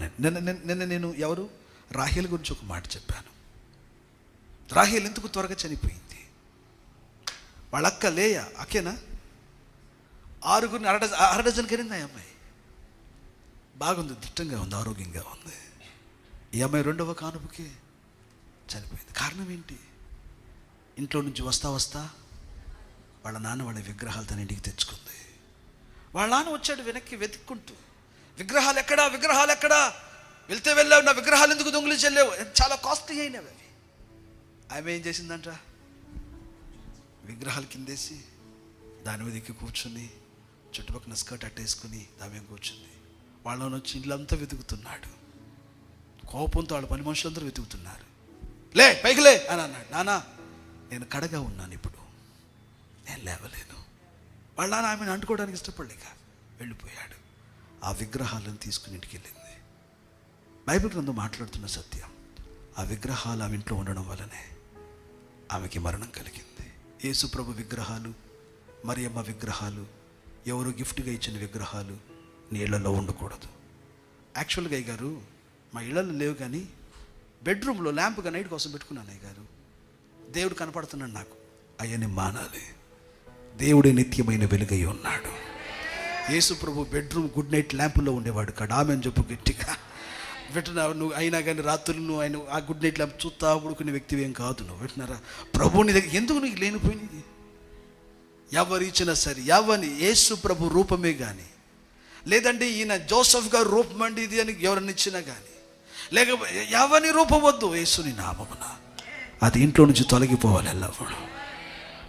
నేను. నిన్న నిన్న- నిన్న నేను ఎవరు? రాహేల్ గురించి ఒక మాట చెప్పాను. రాహేల్ ఎందుకు త్వరగా చనిపోయింది? వాళ్ళ అక్క లేయ అక్కేనా? ఆరుగురిని అర డజన్ అర డజన్ కరింది ఆ అమ్మాయి? బాగుంది దిట్టంగా ఉంది ఆరోగ్యంగా ఉంది. ఈ అమ్మాయి రెండవ కానుపుకి చనిపోయింది. కారణం ఏంటి? ఇంట్లో నుంచి వస్తా వస్తా వాళ్ళ నాన్న వాళ్ళ విగ్రహాలు తన ఇంటికి తెచ్చుకుంది. వాళ్ళ నాన్న వచ్చాడు వెనక్కి వెతుక్కుంటూ. విగ్రహాలు ఎక్కడా విగ్రహాలు ఎక్కడా వెళ్తే వెళ్ళావు నా విగ్రహాలు ఎందుకు దొంగలు చెల్లేవు? చాలా కాస్ట్లీ అయినవి అవి. ఆమె ఏం చేసిందంట? విగ్రహాలు కిందేసి దాని మీద ఎక్కి కూర్చుని చుట్టుపక్కల స్కర్ట్ అట్టేసుకుని దాని మీద కూర్చుంది. వాళ్ళని వచ్చి ఇళ్ళంతా వెతుకుతున్నాడు. కోపంతో వాళ్ళ పని మనుషులందరూ వెతుకుతున్నారు. లే పైకి లే అని అన్నాడు. నానా నేను కడగా ఉన్నాను ఇప్పుడు. నేను లేవలేను. వాళ్ళ నాన్న ఆమెను అంటుకోవడానికి ఇష్టపడలేక వెళ్ళిపోయాడు. ఆ విగ్రహాలను తీసుకుని ఇంటికి వెళ్ళింది. బైబిల్ గ్రంథం మాట్లాడుతున్న సత్యం ఆ విగ్రహాలు ఆమె ఇంట్లో ఉండడం వల్లనే ఆమెకి మరణం కలిగింది. యేసుప్రభు విగ్రహాలు మరియమ్మ విగ్రహాలు ఎవరు గిఫ్ట్గా ఇచ్చిన విగ్రహాలు నీళ్ళలో ఉండకూడదు. యాక్చువల్గా అయ్య గారు మా ఇళ్ళలో లేవు కానీ బెడ్రూమ్లో ల్యాంప్గా నైట్ కోసం పెట్టుకున్నాను అయ్య గారు దేవుడు కనపడుతున్నాడు నాకు. అయ్యని మానాలి. దేవుడే నిత్యమైన వెలుగై ఉన్నాడు. యేసు ప్రభు బెడ్రూమ్ గుడ్ నైట్ ల్యాంపులో ఉండేవాడు కాడు. ఆమె అని చెప్పు గట్టిగా. వింటున్నా నువ్వు అయినా కానీ రాత్రులు నువ్వు ఆయన ఆ గుడ్ నైట్ ల్యాంప్ చూస్తా ఉడుకునే వ్యక్తివి ఏం కాదు నువ్వు. వింటున్నారా ప్రభుని దగ్గర ఎందుకు నీకు లేనిపోయినది ఎవరు ఇచ్చినా సరే ఎవరిని? యేసు ప్రభు రూపమే కానీ లేదంటే ఈయన జోసఫ్ గారు రూపం అండి ఇది అని ఎవరిని ఇచ్చినా కానీ లేకపోతే ఎవరిని రూపం వద్దు? యేసుని నామమున. అది ఇంట్లో నుంచి తొలగిపోవాలి ఎల్లప్పుడు.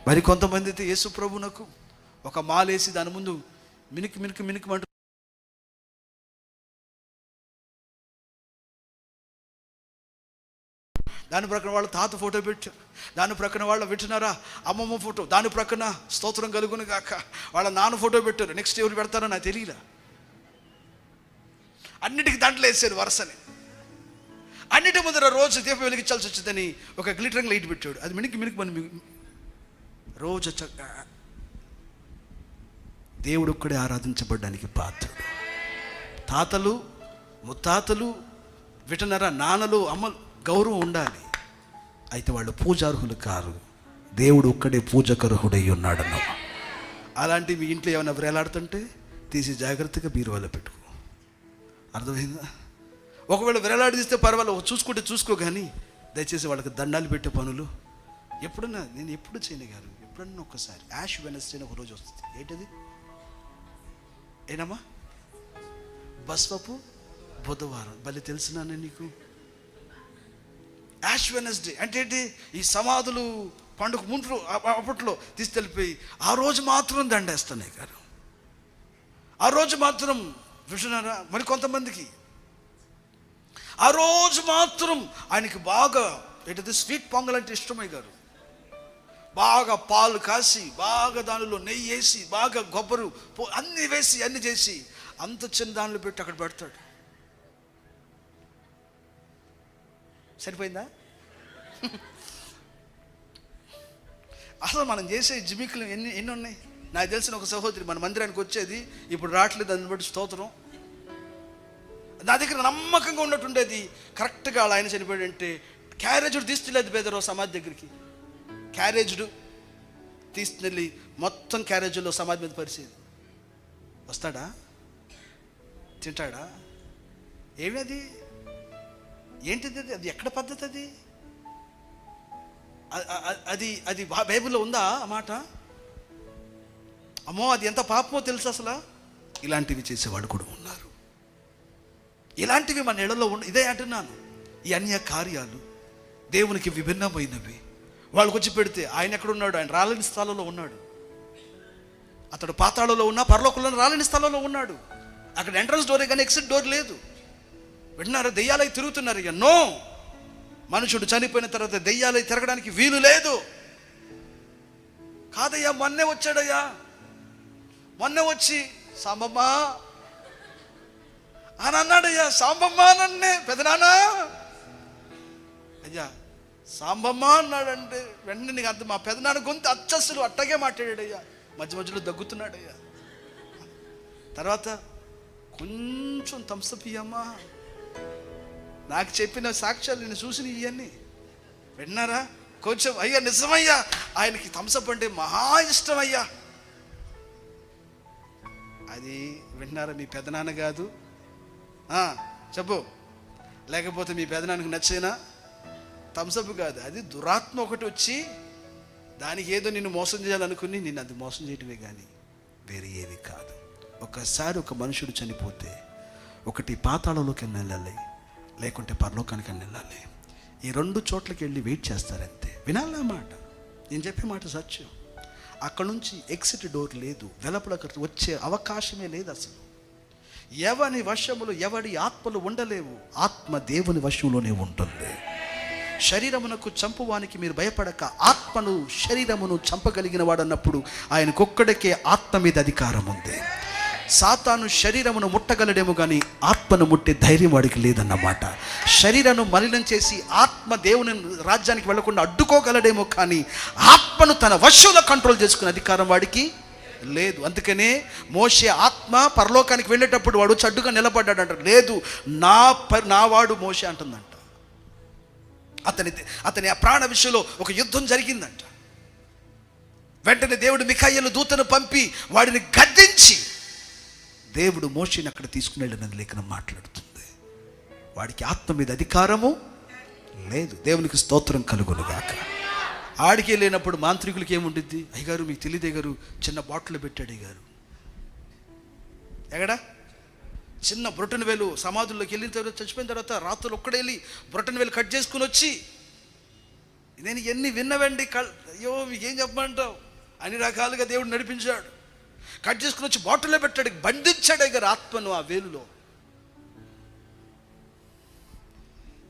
మరి కొంతమంది అయితే యేసు ప్రభునకు ఒక మాలేసి దాని ముందు మినికి మినికి మినికి మంటు దాని ప్రక్కన వాళ్ళ తాత ఫోటో పెట్టారు దాని ప్రక్కన వాళ్ళ వింటున్నారా? అమ్మమ్మ ఫోటో. దాని ప్రక్కన స్తోత్రం కలుగును కాక వాళ్ళ నాన్న ఫోటో పెట్టారు. నెక్స్ట్ ఎవరు పెడతారో నాకు తెలియలా. అన్నిటికీ దాంట్లో వేసారు వరుసని. అన్నిటి ముందర రోజు దీపం వెలిగించాల్సి వచ్చిందని ఒక గ్లిటరింగ్ లైట్ పెట్టాడు. అది మినికి మినికి మనం రోజు చక్కగా దేవుడు ఒక్కడే ఆరాధించబడడానికి పాత్రుడు. తాతలు ముత్తాతలు విటనర నాన్నలు అమ్మ గౌరవం ఉండాలి. అయితే వాళ్ళు పూజార్హులు కారు. దేవుడు ఒక్కడే పూజకర్హుడై ఉన్నాడన్న. అలాంటి మీ ఇంట్లో ఏమైనా వ్రేలాడుతుంటే తీసి జాగ్రత్తగా బీరువాలో పెట్టుకో. అర్థమైందా? ఒకవేళ వేలాడిస్తే పర్వాలేదు చూసుకుంటే చూసుకో కానీ దయచేసి వాళ్ళకి దండాలు పెట్టే పనులు. ఎప్పుడన్నా నేను ఎప్పుడు చేయను గారు ఎప్పుడన్నా ఒక్కసారి యాష్ వెనస్డే ఒక రోజు వస్తుంది. ఏంటది? ఏనమ్మా బస్వపు బుధవారం. భలే తెలిసినానే నీకు. Ash Wednesday. అంటే ఏంటి? ఈ సమాధులు పండుగ ముందు అప్ప- అప్పట్లో తీసుకెళ్ళిపోయి ఆ రోజు మాత్రం దండేస్తున్నాయి గారు. ఆ రోజు మాత్రం చూసినారా మరి కొంతమందికి. ఆ రోజు మాత్రం ఆయనకి బాగా ఏంటది స్వీట్ పొంగల్ అంటే ఇష్టమై గారు. బాగా పాలు కాసి బాగా దానిలో నెయ్యి వేసి బాగా కొబ్బరు పో- వేసి అన్నీ చేసి అంత చిన్న దానిలో పెట్టి అక్కడ పెడతాడు. సరిపోయిందా? అసలు మనం చేసే జిమికులు ఎన్ని ఎన్ని ఉన్నాయి? నాకు తెలిసిన ఒక సహోదరి మన మందిరానికి వచ్చేది ఇప్పుడు రావట్లేదు దాన్ని బట్టి స్తోత్రం. నా దగ్గర నమ్మకంగా ఉన్నట్టుండేది. కరెక్ట్గా ఆయన చనిపోయాడంటే క్యారేజ్ తీసుకెళ్ళేది బెదరో సమాధి దగ్గరికి. క్యారేజ్డు తీసుకుని వెళ్ళి మొత్తం క్యారేజీలో సమాధి మీద పరిచేది వస్తాడా? తింటాడా? ఏమి అది? ఏంటిది అది? అది ఎక్కడ పద్ధతి అది? అది అది బా- బైబిల్లో ఉందా ఆ మాట? అమ్మో అది ఎంత పాపమో తెలుసు అసలు? ఇలాంటివి చేసేవాడు కూడా ఉన్నారు. ఇలాంటివి మన ఇళ్ళలో ఉండ ఇదే అంటున్నాను. ఈ అన్య కార్యాలు దేవునికి విభిన్నమైనవి. వాళ్ళకి వచ్చి పెడితే ఆయన ఎక్కడున్నాడు? ఆయన రాలేని స్థలంలో ఉన్నాడు. అతడు పాతాళలో ఉన్నా పరలోకంలో రాలేని స్థలంలో ఉన్నాడు. అక్కడ ఎంట్రన్స్ డోరే కానీ ఎగ్జిట్ డోర్ లేదు. వింటున్నారు దెయ్యాలై తిరుగుతున్నారు ఎన్నో మనుషుడు చనిపోయిన తర్వాత దెయ్యాలై తిరగడానికి వీలు లేదు. కాదయ్యా మొన్నే వచ్చాడయ్యా. మొన్నే వచ్చి సాంబమ్మా! అని అన్నాడయ్యా. సాంబమ్మ! నన్నే పెదనానా అయ్యా సాంబమ్మ అన్నాడంటే వెంటనే నీకు అంత మా పెదనాన్న గొంతు అచ్చస్సులు అట్టగే మాట్లాడాడయ్యా. మధ్య మధ్యలో దగ్గుతున్నాడయ్యా. తర్వాత కొంచెం తంసపియమ్మా ఇయ్యమ్మా. నాకు చెప్పిన సాక్ష్యాలు నేను చూసిన ఇవన్నీ. విన్నారా? కొంచెం అయ్యా నిజమయ్యా. ఆయనకి థమ్సప్ అంటే మహా ఇష్టం అయ్యా అది విన్నారా? మీ పెదనాన్న కాదు. చెప్పు. లేకపోతే మీ పెదనాన్నకి నచ్చేనా? థమ్సప్ కాదు. అది దురాత్మ ఒకటి వచ్చి దానికి ఏదో నిన్ను మోసం చేయాలనుకుని నిన్ను అది మోసం చేయటమే కానీ వేరే ఏమి కాదు. ఒకసారి ఒక మనుషుడు చనిపోతే ఒకటి పాతాళంలోకి వెళ్ళాలి లేకుంటే పరలోకానికి వెళ్ళాలి. ఈ రెండు చోట్లకి వెళ్ళి వెయిట్ చేస్తారంతే. వినాలి మాట. నేను చెప్పే మాట సత్యం. అక్కడ నుంచి ఎగ్జిట్ డోర్ లేదు వెలపడక వచ్చే అవకాశమే లేదు అసలు. ఎవని వశములు ఎవడి ఆత్మలు ఉండలేవు. ఆత్మ దేవుని వశంలోనే ఉంటుంది. శరీరమునకు చంపువానికి మీరు భయపడక ఆత్మను శరీరమును చంపగలిగిన వాడన్నప్పుడు ఆయనకొక్కడికే ఆత్మ మీద అధికారం ఉంది సాతాను శరీరమును ముట్టగలడేమో కానీ ఆత్మను ముట్టే ధైర్యం వాడికి లేదన్నమాట. శరీరను మలినం చేసి ఆత్మ దేవుని రాజ్యానికి వెళ్ళకుండా అడ్డుకోగలడేమో కానీ ఆత్మను తన వశువులో కంట్రోల్ చేసుకునే అధికారం వాడికి లేదు. అందుకనే మోసే ఆత్మ పరలోకానికి వెళ్ళేటప్పుడు వాడు చడ్డుగా నిలబడ్డాడు అంటారు లేదు నా ప నా వాడు మోసే అంటుందంట. అతని అతని ఆ ప్రాణ విషయంలో ఒక యుద్ధం జరిగిందంట. వెంటనే దేవుడు మిఖాయిలు దూతను పంపి వాడిని గద్దించి దేవుడు మోషిని అక్కడ తీసుకుని వెళ్ళినది లేఖనం మాట్లాడుతుంది. వాడికి ఆత్మ మీద అధికారము లేదు. దేవునికి స్తోత్రం కలుగునుగాక ఆడికి లేనప్పుడు మాంత్రికులకి ఏముంటుంది అయ్యగారు మీకు తెలియదు గారు చిన్న బాటిల్ పెట్టాడు అయ్యగారు. ఎగడా? చిన్న బ్రొటన్ వేలు సమాధుల్లోకి వెళ్ళిన తర్వాత చచ్చిపోయిన తర్వాత రాత్రులు ఒక్కడే వెళ్ళి బ్రొటన్ వేలు కట్ చేసుకుని వచ్చి నేను ఎన్ని విన్నవండి కల్ అయ్యో మీకేం చెప్పమంటావు? అన్ని రకాలుగా దేవుడు నడిపించాడు. కట్ చేసుకుని వచ్చి బాటిల్లో పెట్టాడు బంధించాడు ఇక ఆత్మను ఆ వేలులో.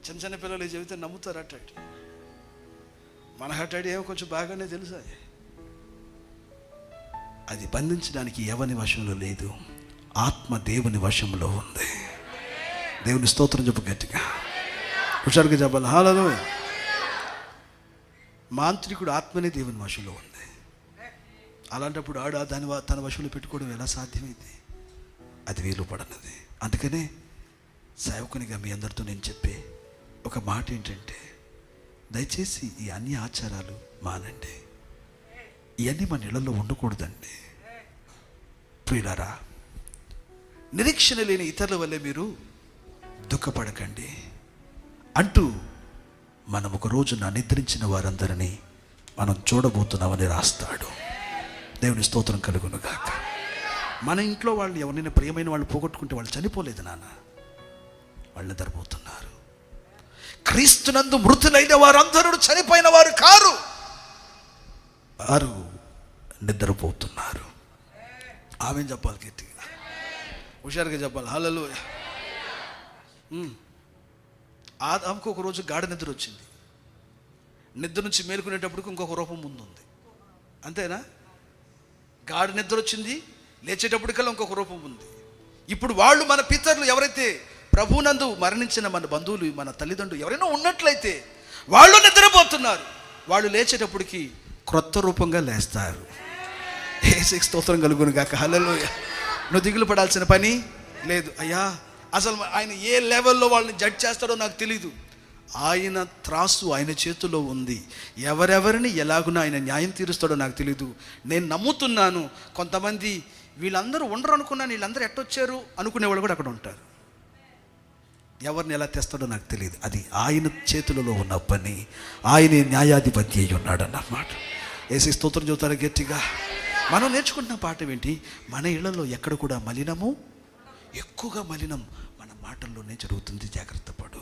చిన్న చిన్న పిల్లలు చెబితే నమ్ముతారు అట్టాడు మన హటాడు ఏమో కొంచెం బాగానే తెలుసా అది బంధించడానికి ఎవరి వశంలో లేదు. ఆత్మ దేవుని వశంలో ఉంది. దేవుని స్తోత్రం చెప్పు గట్టిగా. హుషారుగా చెప్పాలి హాలలో మాంత్రికుడు ఆత్మనే దేవుని వశంలో ఉంది. అలాంటప్పుడు ఆడ దాని వ- తన వశంలో పెట్టుకోవడం ఎలా సాధ్యమైంది? అది వీలు పడనది. అందుకనే సేవకునిగా మీ అందరితో నేను చెప్పే ఒక మాట ఏంటంటే దయచేసి ఈ అన్ని ఆచారాలు మానండి. ఇవన్నీ మన ఇళ్ళలో ఉండకూడదండి. ప్రియులారా నిరీక్షణ లేని ఇతరుల వల్లే మీరు దుఃఖపడకండి. అంటూ మనం ఒక రోజున నిద్రించిన వారందరినీ మనం చూడబోతున్నామని రాస్తాడు. దేవుని స్తోత్రం కలుగునుగాక. మన ఇంట్లో వాళ్ళు ఎవరినైనా ప్రియమైన వాళ్ళు పోగొట్టుకుంటే వాళ్ళు చనిపోలేదు నాన్న. వాళ్ళు నిద్రపోతున్నారు క్రీస్తునందు మృతులైన వారందరూ చనిపోయిన వారు కారు. వారు నిద్రపోతున్నారు. ఆమె చెప్పాలి గట్టిగా. హుషారుగా చెప్పాలి. హలలో ఆదాముకు ఒక రోజు గాఢ నిద్ర వచ్చింది. నిద్ర నుంచి మేలుకునేటప్పటికి ఇంకొక రూపం ముందు ఉంది అంతేనా? గాఢ నిద్ర వచ్చింది లేచేటప్పటికల్లా ఇంకొక రూపం ఉంది. ఇప్పుడు వాళ్ళు మన పితరులు ఎవరైతే ప్రభునందు మరణించిన మన బంధువులు మన తల్లిదండ్రులు ఎవరైనా ఉన్నట్లయితే వాళ్ళు నిద్రపోతున్నారు. వాళ్ళు లేచేటప్పటికి క్రొత్త రూపంగా లేస్తారు. ఏ స్తోత్రం కలుగును గాక. హలలోయ నువ్వు దిగులు పడాల్సిన పని లేదు. అయ్యా అసలు ఆయన ఏ లెవెల్లో వాళ్ళని జడ్జ్ చేస్తాడో నాకు తెలీదు. ఆయన త్రాసు ఆయన చేతిలో ఉంది. ఎవరెవరిని ఎలాగున ఆయన న్యాయం తీరుస్తాడో నాకు తెలీదు. నేను నమ్ముతున్నాను. కొంతమంది వీళ్ళందరూ ఉండరు అనుకున్నాను. వీళ్ళందరూ ఎట్టొచ్చారు అనుకునే వాళ్ళు కూడా అక్కడ ఉంటారు. ఎవరిని ఎలా తెస్తాడో నాకు తెలియదు అది ఆయన చేతులలో ఉన్న పని. ఆయన న్యాయాధిపతి అయి ఉన్నాడు అన్నమాట ఏసీ స్తోత్రం చూతారు గట్టిగా? మనం నేర్చుకుంటున్న పాఠం ఏంటి? మన ఇళ్ళలో ఎక్కడ కూడా మలినము? ఎక్కువగా మలినం. మన మాటల్లోనే జరుగుతుంది జాగ్రత్త పడు.